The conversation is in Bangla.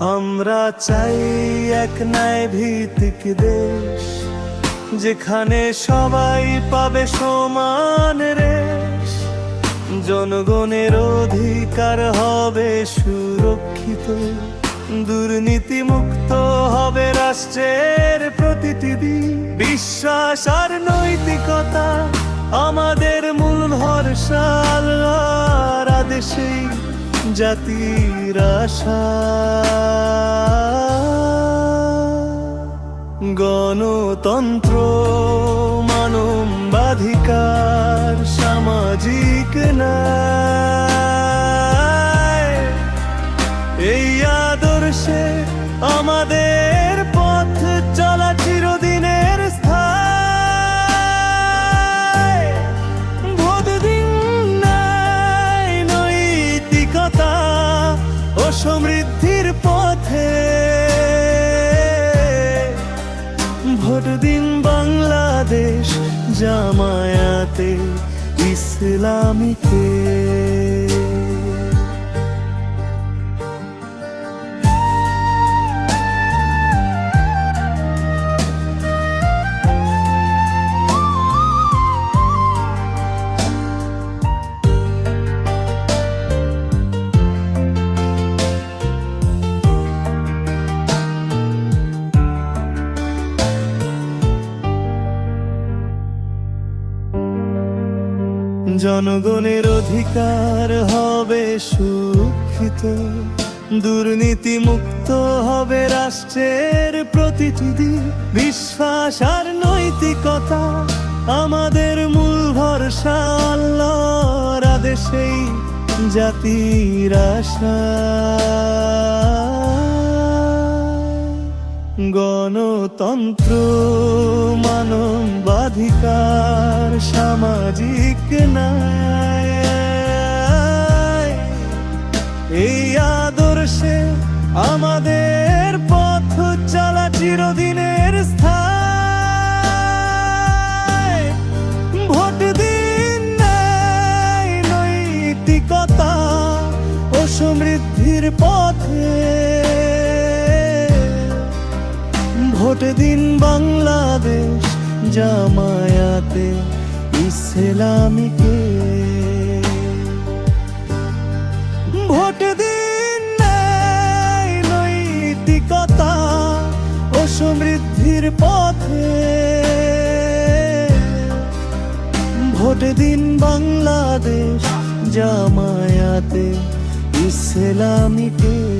আমরা চাই এক ন্যায় ভিত্তিক দেশ, যেখানে সবাই পাবে সমান রেশ। জনগণের অধিকার হবে সুরক্ষিত দুর্নীতি মুক্ত হবে রাষ্ট্রের প্রতিটি দিন বিশ্বাস আর নৈতিকতা আমাদের মূল ভরসা, আল্লাহর আদেশেই জাতির আশা। গণতন্ত্র মানবাধিকার সামাজিক ন্যায়। পথে। ভোট দিন বাংলাদেশ জামায়াতে ইসলামীকে। জনগণের অধিকার হবে সুরক্ষিত দুর্নীতি মুক্ত হবে রাষ্ট্রের প্রতিটি দিন বিশ্বাস আর নৈতিকতা। আমাদের মূল ভরসা আল্লাহর জাতির আশা। গণতন্ত্র মানবাধিকার সামাজিক নাই এই আদর্শে আমাদের দিন বাংলাদেশ জামায়াতে ইসলামীকে। ভোট দিন নৈতিকতা ও সমৃদ্ধির পথে। ভোট দিন বাংলাদেশ জামায়াতে ইসলামীকে।